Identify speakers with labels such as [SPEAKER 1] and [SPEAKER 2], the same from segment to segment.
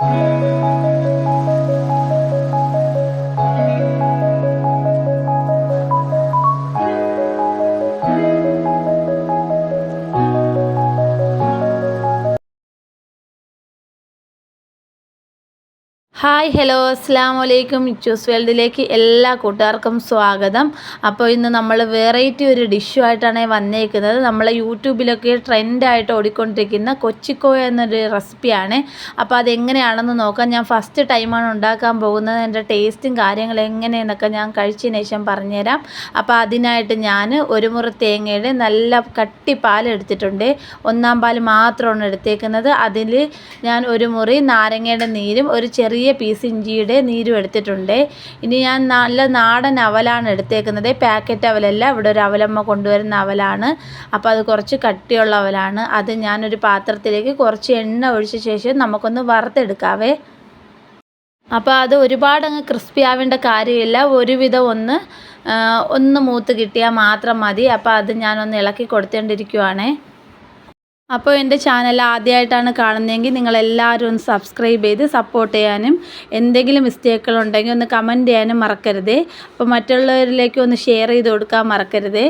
[SPEAKER 1] Música hi hello അസ്സാം വലൈക്കും ഇച്ചൂസ് വേൾഡിലേക്ക് എല്ലാ കൂട്ടുകാർക്കും സ്വാഗതം. അപ്പോൾ ഇന്ന് നമ്മൾ വെറൈറ്റി ഒരു ഡിഷുമായിട്ടാണ് വന്നേക്കുന്നത്. നമ്മളെ യൂട്യൂബിലൊക്കെ ട്രെൻഡായിട്ട് ഓടിക്കൊണ്ടിരിക്കുന്ന കൊച്ചിക്കോയ എന്നൊരു റെസിപ്പിയാണ് അപ്പോൾ അതെങ്ങനെയാണെന്ന് നോക്കാം. ഞാൻ ഫസ്റ്റ് ടൈമാണ് ഉണ്ടാക്കാൻ പോകുന്നത്. എന്റെ ടേസ്റ്റും കാര്യങ്ങളും എങ്ങനെയെന്നൊക്കെ ഞാൻ കഴിച്ചതിന് ശേഷം പറഞ്ഞുതരാം. അപ്പോൾ അതിനായിട്ട് ഞാൻ ഒരു മുറി തേങ്ങയുടെ നല്ല കട്ടി പാൽ എടുത്തിട്ടുണ്ട്. ഒന്നാം പാൽ മാത്രമാണ് എടുത്തേക്കുന്നത്. അതിൽ ഞാൻ ഒരു മുറി നാരങ്ങയുടെ നീരും ഒരു ചെറിയ പീസ് ഇഞ്ചിയുടെ നീരും എടുത്തിട്ടുണ്ട്. ഇനി ഞാൻ നല്ല നാടൻ അവലാണ് എടുത്തേക്കുന്നത്. പാക്കറ്റ് അവലല്ല. ഇവിടെ ഒരു അവലമ്മ കൊണ്ടുവരുന്ന അവലാണ്. അപ്പോൾ അത് കുറച്ച് കട്ടിയുള്ള അവലാണ്. അത് ഞാനൊരു പാത്രത്തിലേക്ക് കുറച്ച് എണ്ണ ഒഴിച്ച ശേഷം നമുക്കൊന്ന് വറുത്തെടുക്കാവേ. അപ്പോൾ അത് ഒരുപാട് അങ്ങ് ക്രിസ്പി ആവേണ്ട കാര്യമില്ല. ഒരുവിധം ഒന്ന് ഒന്ന് മൂത്ത് കിട്ടിയാൽ മാത്രം മതി. അപ്പോൾ അത് ഞാനൊന്ന് ഇളക്കി കൊടുത്തുകൊണ്ടിരിക്കുവാണേ അപ്പോൾ എന്റെ ചാനൽ ആദ്യമായിട്ടാണ് കാണുന്നതെങ്കിൽ നിങ്ങളെല്ലാവരും ഒന്ന് സബ്സ്ക്രൈബ് ചെയ്ത് സപ്പോർട്ട് ചെയ്യാനും എന്തെങ്കിലും മിസ്റ്റേക്കുകൾ ഉണ്ടെങ്കിൽ ഒന്ന് കമന്റ് ചെയ്യാനും മറക്കരുതേ. അപ്പോൾ മറ്റുള്ളവരിലേക്കും ഒന്ന് ഷെയർ ചെയ്ത് കൊടുക്കാൻ മറക്കരുതേ.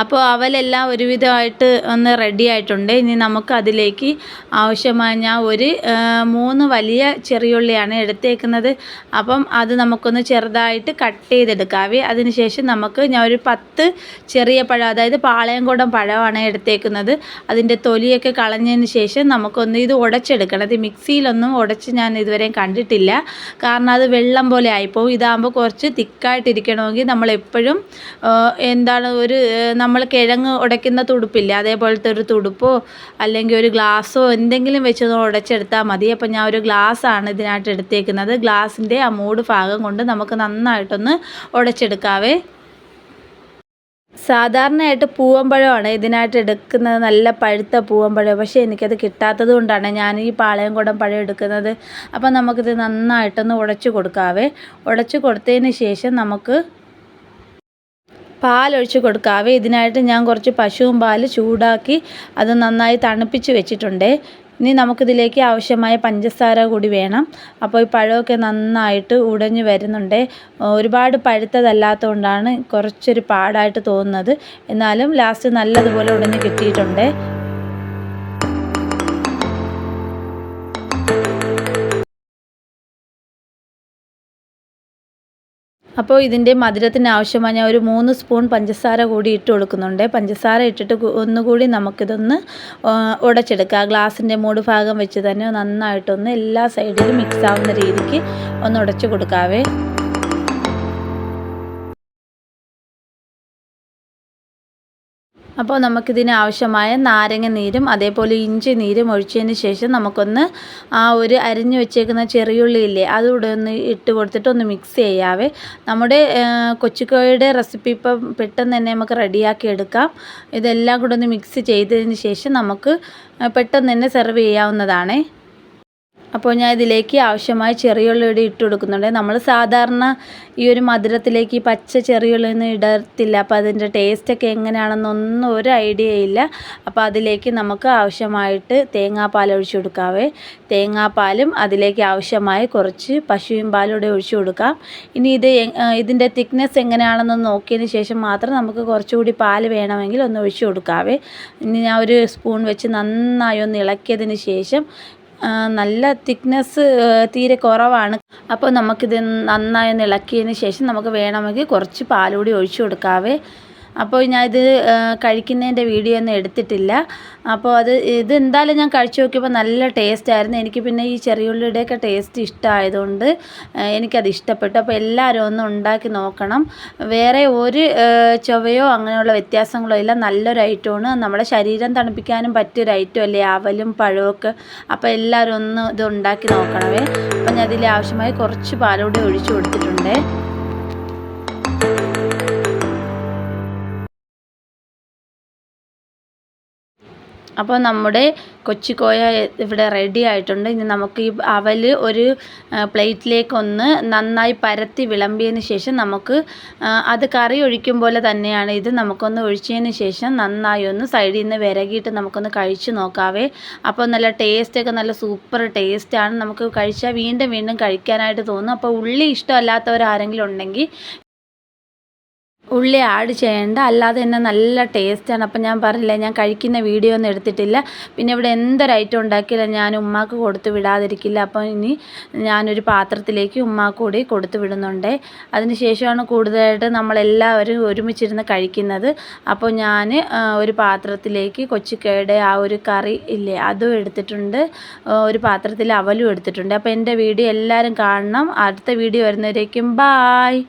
[SPEAKER 1] അപ്പോൾ അവലെല്ലാം ഒരുവിധമായിട്ട് ഒന്ന് റെഡി ആയിട്ടുണ്ട്. ഇനി നമുക്ക് അതിലേക്ക് ആവശ്യമായ ഞാൻ ഒരു മൂന്ന് വലിയ ചെറിയുള്ളിയാണ് എടുത്തേക്കുന്നത്. അപ്പം അത് നമുക്കൊന്ന് ചെറുതായിട്ട് കട്ട് ചെയ്തെടുക്കാവേ അതിനുശേഷം നമുക്ക് ഞാൻ ഒരു പത്ത് ചെറിയ പഴം അതായത് പാളയംകുടം പഴമാണ് എടുത്തേക്കുന്നത്. അതിന്റെ തൊലിയൊക്കെ കളഞ്ഞതിന് ശേഷം നമുക്കൊന്ന് ഇത് ഉടച്ചെടുക്കണം. ഇത് മിക്സിയിലൊന്നും ഉടച്ച് ഞാൻ ഇതുവരെയും കണ്ടിട്ടില്ല. കാരണം അത് വെള്ളം പോലെ ആയിപ്പോവും. ഇതാകുമ്പോൾ കുറച്ച് തിക്കായിട്ടിരിക്കണമെങ്കിൽ നമ്മളെപ്പോഴും എന്താണ് ഒരു നമ്മൾ കിഴങ്ങ് ഉടയ്ക്കുന്ന തുടുപ്പില്ലേ? അതേപോലത്തെ ഒരു തുടുപ്പോ അല്ലെങ്കിൽ ഒരു ഗ്ലാസ്സോ എന്തെങ്കിലും വെച്ചൊന്ന് ഉടച്ചെടുത്താൽ മതി. അപ്പോൾ ഞാൻ ഒരു ഗ്ലാസ്സാണ് ഇതിനായിട്ട് എടുത്തേക്കുന്നത്. ഗ്ലാസിന്റെ ആ മൂട് ഭാഗം കൊണ്ട് നമുക്ക് നന്നായിട്ടൊന്ന് ഉടച്ചെടുക്കാവേ. സാധാരണയായിട്ട് പൂവമ്പഴമാണ് ഇതിനായിട്ട് എടുക്കുന്നത്. നല്ല പഴുത്ത പൂവമ്പഴം പക്ഷേ എനിക്കത് കിട്ടാത്തത് കൊണ്ടാണ് ഞാൻ ഈ പാളയംകുടം പഴം എടുക്കുന്നത്. അപ്പം നമുക്കിത് നന്നായിട്ടൊന്ന് ഉടച്ചു കൊടുക്കാവേ. ഉടച്ചു കൊടുത്തതിന് ശേഷം നമുക്ക് പാലൊഴിച്ച് കൊടുക്കാവേ ഇതിനായിട്ട് ഞാൻ കുറച്ച് പശുവും പാൽ ചൂടാക്കി അത് നന്നായി തണുപ്പിച്ച് വെച്ചിട്ടുണ്ട്. ഇനി നമുക്കിതിലേക്ക് ആവശ്യമായ പഞ്ചസാര കൂടി വേണം. അപ്പോൾ ഈ പഴമൊക്കെ നന്നായിട്ട് ഉടഞ്ഞ് വരുന്നുണ്ട്. ഒരുപാട് പഴുത്തതല്ലാത്തതുകൊണ്ടാണ് കുറച്ചൊരു പാടായിട്ട് തോന്നുന്നത്. എന്നാലും ലാസ്റ്റ് നല്ലതുപോലെ ഉടഞ്ഞ് കിട്ടിയിട്ടുണ്ട്. അപ്പോൾ ഇതിന്റെ മധുരത്തിന് ആവശ്യമായ ഞാൻ ഒരു മൂന്ന് സ്പൂൺ പഞ്ചസാര കൂടി ഇട്ട് കൊടുക്കുന്നുണ്ട്. പഞ്ചസാര ഇട്ടിട്ട് ഒന്നുകൂടി നമുക്കിതൊന്ന് ഉടച്ചെടുക്കുക. ഗ്ലാസിന്റെ മൂട് ഭാഗം വെച്ച് തന്നെ നന്നായിട്ടൊന്ന് എല്ലാ സൈഡിലും മിക്സ് ആവുന്ന രീതിക്ക് ഒന്ന് ഉടച്ചു കൊടുക്കാവേ. അപ്പോൾ നമുക്കിതിന് ആവശ്യമായ നാരങ്ങ നീരും അതേപോലെ ഇഞ്ചി നീരും ഒഴിച്ചതിന് ശേഷം നമുക്കൊന്ന് ആ ഒരു അരിഞ്ഞു വെച്ചേക്കുന്ന ചെറിയുള്ളി ഇല്ലേ അതുകൂടെ ഒന്ന് ഇട്ട് കൊടുത്തിട്ട് ഒന്ന് മിക്സ് ചെയ്യാവേ. നമ്മുടെ കൊച്ചുക്കോയുടെ റെസിപ്പി ഇപ്പം പെട്ടെന്ന് തന്നെ നമുക്ക് റെഡിയാക്കി എടുക്കാം. ഇതെല്ലാം കൂടെ ഒന്ന് മിക്സ് ചെയ്തതിന് ശേഷം നമുക്ക് പെട്ടെന്ന് തന്നെ സെർവ് ചെയ്യാവുന്നതാണേ. അപ്പോൾ ഞാൻ ഇതിലേക്ക് ആവശ്യമായ ചെറിയുള്ളി ഇവിടെ ഇട്ട് കൊടുക്കുന്നുണ്ട്. നമ്മൾ സാധാരണ ഈ ഒരു മധുരത്തിലേക്ക് ഈ പച്ച ചെറിയുള്ളിയൊന്നും ഇടത്തില്ല. അപ്പോൾ അതിന്റെ ടേസ്റ്റൊക്കെ എങ്ങനെയാണെന്നൊന്നും ഒരു ഐഡിയ ഇല്ല. അപ്പോൾ അതിലേക്ക് നമുക്ക് ആവശ്യമായിട്ട് തേങ്ങാപ്പാൽ ഒഴിച്ചു കൊടുക്കാവേ. തേങ്ങാപ്പാലും അതിലേക്ക് ആവശ്യമായ കുറച്ച് പശുവിൻ പാലൂടെ ഒഴിച്ചു കൊടുക്കാം. ഇനി ഇത് ഇതിന്റെ തിക്നെസ് എങ്ങനെയാണെന്ന് നോക്കിയതിന് ശേഷം മാത്രം നമുക്ക് കുറച്ചുകൂടി പാൽ വേണമെങ്കിൽ ഒന്ന് ഒഴിച്ചു കൊടുക്കാവേ. ഇനി ഞാൻ ഒരു സ്പൂൺ വെച്ച് നന്നായി ഒന്ന് ഇളക്കിയതിന് ശേഷം നല്ല തിക്നെസ് തീരെ കുറവാണ്. അപ്പോൾ നമുക്കിത് നന്നായി ഇളക്കിയതിന് ശേഷം നമുക്ക് വേണമെങ്കിൽ കുറച്ച് പാലുകൂടി ഒഴിച്ചു കൊടുക്കാവേ. അപ്പോൾ ഞാൻ ഇത് കഴിക്കുന്നതിന്റെ വീഡിയോ ഒന്നും എടുത്തിട്ടില്ല. അപ്പോൾ അത് ഇത് എന്തായാലും ഞാൻ കഴിച്ചു നോക്കിയപ്പോൾ നല്ല ടേസ്റ്റ് ആയിരുന്നു. എനിക്ക് പിന്നെ ഈ ചെറിയുള്ളിയുടെയൊക്കെ ടേസ്റ്റ് ഇഷ്ടമായതുകൊണ്ട് എനിക്കത് ഇഷ്ടപ്പെട്ടു. അപ്പോൾ എല്ലാവരും ഒന്ന് ഉണ്ടാക്കി നോക്കണം. വേറെ ഒരു ചുവയോ അങ്ങനെയുള്ള വ്യത്യാസങ്ങളോ ഇല്ല. നല്ലൊരു ഐറ്റമാണ്. നമ്മുടെ ശരീരം തണുപ്പിക്കാനും പറ്റിയൊരു ഐറ്റം അല്ലേ? അവലും പഴമൊക്കെ അപ്പോൾ എല്ലാവരും ഒന്ന് ഇത് ഉണ്ടാക്കി നോക്കണമേ. അപ്പം ഞാൻ അതിൽ ആവശ്യമായി കുറച്ച് പാലോടെ ഒഴിച്ചു കൊടുത്തിട്ടുണ്ട്. അപ്പോൾ നമ്മുടെ കൊച്ചിക്കോയ ഇവിടെ റെഡി ആയിട്ടുണ്ട്. ഇനി നമുക്ക് ഈ അവൽ ഒരു പ്ലേറ്റിലേക്ക് ഒന്ന് നന്നായി പരത്തി വിളമ്പിയതിന് ശേഷം നമുക്ക് അത് കറി ഒഴിക്കും പോലെ തന്നെയാണ് ഇത് നമുക്കൊന്ന് ഒഴിച്ചതിന് ശേഷം നന്നായി ഒന്ന് സൈഡിൽ നിന്ന് വിരകിയിട്ട് നമുക്കൊന്ന് കഴിച്ച് നോക്കാവേ. അപ്പോൾ നല്ല ടേസ്റ്റൊക്കെ നല്ല സൂപ്പർ ടേസ്റ്റാണ് നമുക്ക് കഴിച്ചാൽ വീണ്ടും വീണ്ടും കഴിക്കാനായിട്ട് തോന്നും. അപ്പോൾ ഉള്ളി ഇഷ്ടമല്ലാത്തവർ ആരെങ്കിലും ഉണ്ടെങ്കിൽ ഉള്ളി ആഡ് ചെയ്യേണ്ട. അല്ലാതെ തന്നെ നല്ല ടേസ്റ്റാണ് അപ്പം ഞാൻ പറഞ്ഞില്ല ഞാൻ കഴിക്കുന്ന വീഡിയോ ഒന്നും എടുത്തിട്ടില്ല. പിന്നെ ഇവിടെ എന്തൊരു ഐറ്റം ഉണ്ടാക്കിയില്ല ഞാൻ ഉമ്മാക്ക് കൊടുത്തു വിടാതിരിക്കില്ല. അപ്പോൾ ഇനി ഞാനൊരു പാത്രത്തിലേക്ക് ഉമ്മാക്ക് കൂടി കൊടുത്തു വിടുന്നുണ്ട്. അതിന് ശേഷമാണ് കൂടുതലായിട്ട് നമ്മളെല്ലാവരും ഒരുമിച്ചിരുന്ന് കഴിക്കുന്നത്. അപ്പോൾ ഞാൻ ഒരു പാത്രത്തിലേക്ക് കൊച്ചിക്കയുടെ ആ ഒരു കറി ഇല്ലേ അതും എടുത്തിട്ടുണ്ട്. ഒരു പാത്രത്തിൽ അവലും എടുത്തിട്ടുണ്ട്. അപ്പോൾ എന്റെ വീഡിയോ എല്ലാവരും കാണണം. അടുത്ത വീഡിയോ വരുന്നവരേക്കും ബായ്